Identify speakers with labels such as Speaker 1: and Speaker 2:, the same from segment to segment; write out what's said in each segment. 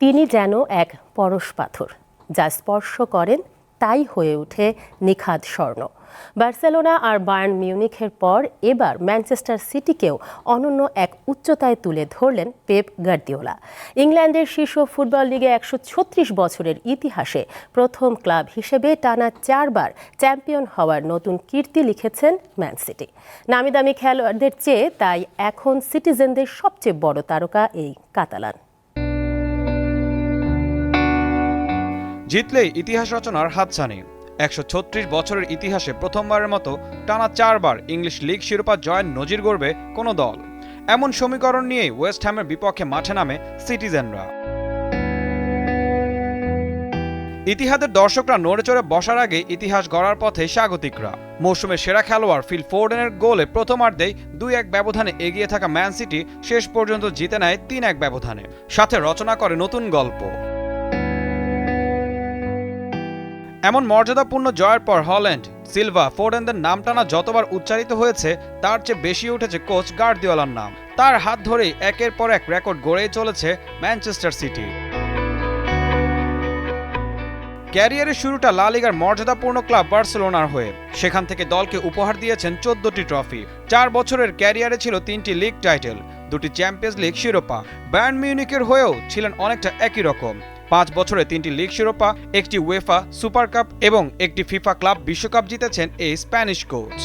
Speaker 1: তিনি যেন এক পরশ পাথর, যা স্পর্শ করেন তাই হয়ে ওঠে নিখাদ স্বর্ণ। বার্সেলোনা আর বায়ার্ন মিউনিখের পর এবার ম্যানচেস্টার সিটিকেও অনন্য এক উচ্চতায় তুলে ধরলেন পেপ গার্দিওলা। ইংল্যান্ডের শীর্ষ ফুটবল লিগে একশো ছত্রিশ বছরের ইতিহাসে প্রথম ক্লাব হিসেবে টানা চারবার চ্যাম্পিয়ন হওয়ার নতুন কীর্তি লিখেছেন ম্যান সিটি। নামি দামি খেলোয়াড়দের চেয়ে তাই এখন সিটিজেনদের সবচেয়ে বড় তারকা এই কাতালান।
Speaker 2: জিতলেই ইতিহাস রচনার হাতছানি। একশো ছত্রিশ বছরের ইতিহাসে প্রথমবারের মতো টানা চারবার ইংলিশ লিগ শিরোপা জয়ের নজির গড়বে কোনো দল। এমন সমীকরণ নিয়েই ওয়েস্ট হ্যামের বিপক্ষে মাঠে নামে সিটিজেনরা। ইতিহাদের দর্শকরা নড়ে চড়ে বসার আগে ইতিহাস গড়ার পথে স্বাগতিকরা। মৌসুমের সেরা খেলোয়াড় ফিল ফোর্ডেনের গোলে প্রথমার্ধেই দুই এক ব্যবধানে এগিয়ে থাকা ম্যান সিটি শেষ পর্যন্ত জিতে নেয় তিন এক ব্যবধানে। সাথে রচনা করে নতুন গল্প। এমন মর্যাদাপূর্ণ জয়ের পর হল্যান্ড, সিলভা, ফোর্ডেনদের নাম টানা যতবার উচ্চারিত হয়েছে, তার চেয়ে বেশি উঠেছে কোচ গার্দিওলার নাম। তার হাত ধরেই একের পর এক রেকর্ড গড়েই চলেছে ম্যানচেস্টার সিটি। ক্যারিয়ারের শুরুটা লা লিগার মর্যাদাপূর্ণ ক্লাব বার্সেলোনার হয়ে। সেখান থেকে দলকে উপহার দিয়েছেন চোদ্দটি ট্রফি। চার বছরের ক্যারিয়ারে ছিল তিনটি লিগ টাইটেল, দুটি চ্যাম্পিয়ন্স লিগ শিরোপা। ব্যান্ড মিউনিকের হয়েও ছিলেন অনেকটা একই রকম। পাঁচ বছরে তিনটি লিগ শিরোপা, একটি ওয়েফা সুপার কাপ এবং একটি ফিফা ক্লাব বিশ্বকাপ জিতেছেন এই স্প্যানিশ কোচ।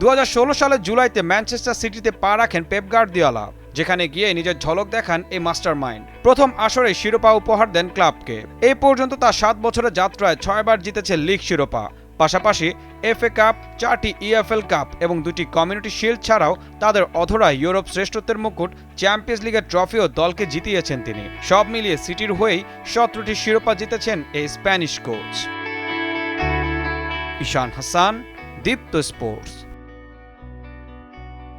Speaker 2: দু হাজার ষোলো সালের জুলাইতে ম্যানচেস্টার সিটিতে পা রাখেন পেপ গার্দিওলা, যেখানে গিয়ে নিজের ঝলক দেখান এই মাস্টার মাইন্ড প্রথম আসরে শিরোপা উপহার দেন ক্লাবকে। এই পর্যন্ত তার সাত বছরের যাত্রায় ছয়বার জিতেছে লিগ শিরোপা। পাশাপাশি এফএ কাপ, চারটি ইএফএল কাপ এবং দুটি কমিউনিটি শিল্ড ছাড়াও তাদের অধরা ইউরোপ শ্রেষ্ঠত্বের মুকুট, চ্যাম্পিয়ন্স লিগের ট্রফিও দলকে জিতিয়েছেন তিনি। সব মিলিয়ে সিটির হয়েই সতেরোটি শিরোপা জিতেছেন এই Spanish coach. Ishan Hasan, Deepto sports.